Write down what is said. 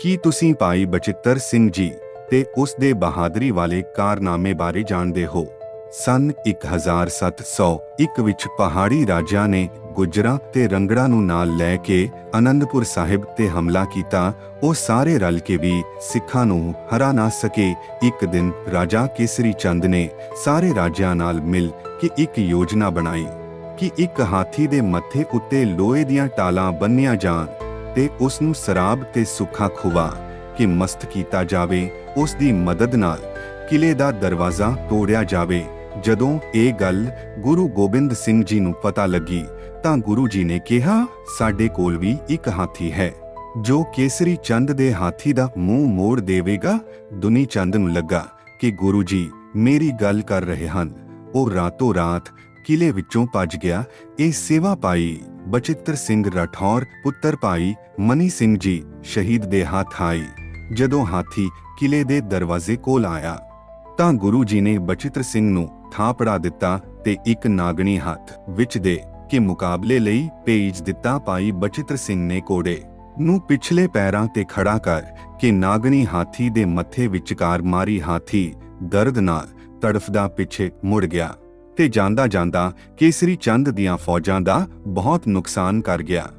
ਕੀ ਤੁਸੀਂ ਭਾਈ ਬਚਿੱਤਰ ਸਿੰਘ ਜੀ ਤੇ ਉਸ ਦੇ ਬਹਾਦਰੀ ਵਾਲੇ ਕਾਰਨਾਮੇ ਬਾਰੇ ਜਾਣਦੇ ਹੋ? ਸਨ 1701 ਵਿੱਚ ਪਹਾੜੀ ਰਾਜਿਆਂ ਨੇ ਗੁਜਰਾਂ ਤੇ ਰੰਗੜਾ ਨੂੰ ਨਾਲ ਲੈ ਕੇ ਆਨੰਦਪੁਰ ਸਾਹਿਬ ਤੇ ਹਮਲਾ ਕੀਤਾ। ਉਹ ਸਾਰੇ ਰਲ ਕੇ ਵੀ ਸਿੱਖਾਂ ਨੂੰ ਹਰਾ ਨਾ ਸਕੇ। ਇੱਕ ਦਿਨ ਰਾਜਾ ਕੇਸਰੀ ਚੰਦ ਨੇ ਸਾਰੇ ਰਾਜਿਆਂ ਨਾਲ ਮਿਲ ਕੇ ਇੱਕ ਯੋਜਨਾ ਬਣਾਈ ਕਿ ਇੱਕ ਹਾਥੀ ਦੇ ਮੱਥੇ ਉੱਤੇ ਲੋਹੇ ਦੀਆਂ ਟਾਲਾਂ ਬੰਨ੍ਹੀਆਂ ਜਾਣ। ਤੇ ਉਸ ਨੂੰ ਸ਼ਰਾਬ ਤੇ ਸੁੱਖਾ ਖੁਵਾ ਕਿ ਮਸਤ ਕੀਤਾ ਜਾਵੇ ਉਸ ਦੀ ਮਦਦ ਨਾਲ ਕਿਲੇ ਦਾ ਦਰਵਾਜ਼ਾ ਤੋੜਿਆ ਜਾਵੇ। ਜਦੋਂ ਇਹ ਗੱਲ ਗੁਰੂ ਗੋਬਿੰਦ ਸਿੰਘ ਜੀ ਨੂੰ ਪਤਾ ਲੱਗੀ, ਤਾਂ ਗੁਰੂ ਜੀ ਨੇ ਕਿਹਾ, ਸਾਡੇ ਕੋਲ ਵੀ ਇੱਕ ਹਾਥੀ ਹੈ, ਜੋ ਕੇਸਰੀ ਚੰਦ ਦੇ ਹਾਥੀ ਦਾ ਮੂੰਹ ਮੋੜ ਦੇਵੇਗਾ। ਦੁਨੀ ਚੰਦ ਨੂੰ ਲੱਗਾ ਕਿ ਗੁਰੂ ਜੀ ਮੇਰੀ ਗੱਲ ਕਰ ਰਹੇ ਹਨ। ਉਹ ਰਾਤੋਂ ਰਾਤ ਕਿਲੇ ਵਿੱਚੋਂ ਭੱਜ ਗਿਆ, ਇਹ ਸੇਵਾ ਪਾਈ। ਬਚਿੱਤਰ ਸਿੰਘ ਰਾਠੌਰ, ਪੁੱਤਰ ਭਾਈ ਮਨੀ ਸਿੰਘ ਜੀ, ਸ਼ਹੀਦ ਦੇ ਹੱਥ ਆਈ। ਜਦੋਂ ਹਾਥੀ ਕਿਲੇ ਦੇ ਦਰਵਾਜ਼ੇ ਕੋਲ ਆਇਆ, ਤਾਂ ਗੁਰੂ ਜੀ ਨੇ ਬਚਿੱਤਰ ਸਿੰਘ ਨੂੰ ਥਾਪੜਾ ਦਿੱਤਾ ਤੇ ਇੱਕ ਨਾਗਣੀ ਹੱਥ ਵਿੱਚ ਦੇ ਕੇ ਮੁਕਾਬਲੇ ਲਈ ਭੇਜ ਦਿੱਤਾ ਭਾਈ ਬਚਿੱਤਰ ਸਿੰਘ ਨੇ ਕੋੜੇ ਨੂੰ ਪਿਛਲੇ ਪੈਰਾਂ ਤੇ ਖੜਾ ਕਰ ਕਿ ਨਾਗਣੀ ਹਾਥੀ ਦੇ ਮੱਥੇ ਵਿਚਕਾਰ ਮਾਰੀ ਹਾਥੀ ਦਰਦ ਨਾਲ ਤੜਫਦਾ ਪਿੱਛੇ ਮੁੜ ਗਿਆ। ਤੇ ਜਾਂਦਾ ਜਾਂਦਾ ਕੇਸਰੀ ਚੰਦ ਦੀਆਂ ਫੌਜਾਂ ਦਾ ਬਹੁਤ ਨੁਕਸਾਨ ਕਰ ਗਿਆ।